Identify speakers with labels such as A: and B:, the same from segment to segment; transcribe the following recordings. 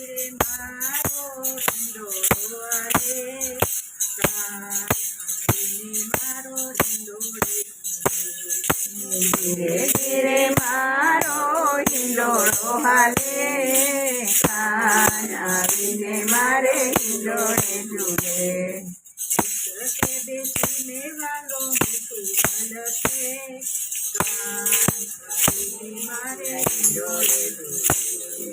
A: ધીરે મારો હિંડોળો હાલે કાંઈ મારો હિંડોળે
B: ધીરે ધીરે મારો હિંડોળો હાલે કાન આવીને મારે હિંડોળે ઝૂલે
A: કે બેસીને વાલો મીઠું મલકે કાંઈ મારે હિંડોળે
B: જગે બેસીને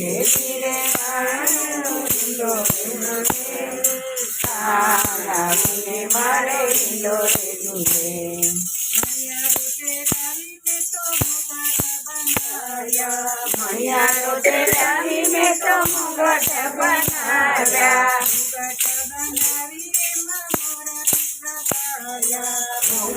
B: ધીરે ધીરે મારો હિંડોળે ઝૂલે કાન આવીને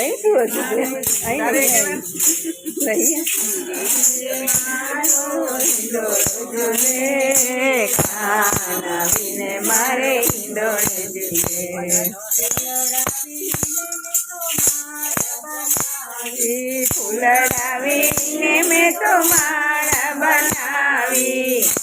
B: અહીં શું હતું અહીં ઝૂલે મારે ફૂલડાવીને મેં તો માળા બનાવી.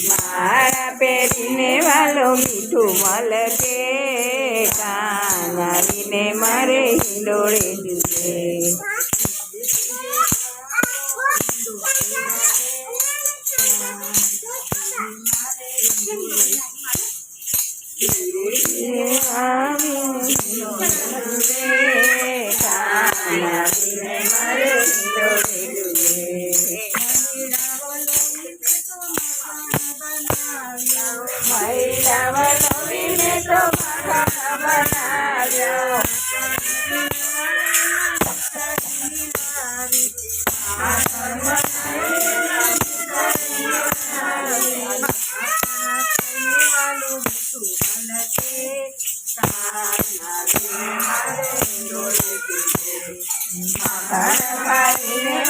B: માળા પહેરીને વાલો મીઠું મલકે કાન આવીને મારે હિંડોળે ઝૂલે આવીને ઝૂલે કાન આવીને મારે હિંડોળે ઝૂલે વલોવીને તો મારા બનાવ્યો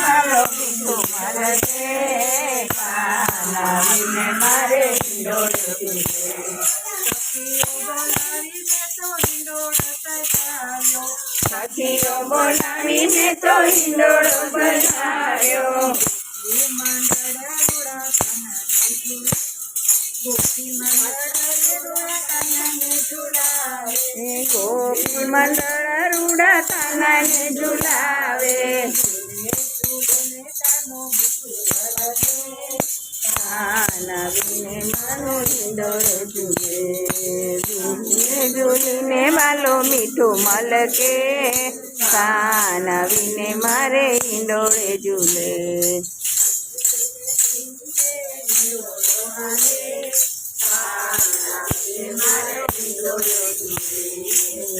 B: મારો મારે સખીઓ બોલાવીને તો હિંડોળો ગોપી મંડળ રૂડા તાનાને ઝુલાવે ઝૂલીને માલો મીઠું મલકે કાનાવીને મારો હિંડોળો ઝૂલે.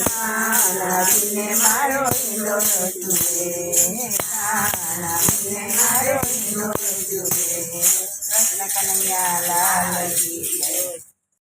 B: કાનાવીને મારો ઝૂલે. na kanang yala. Lord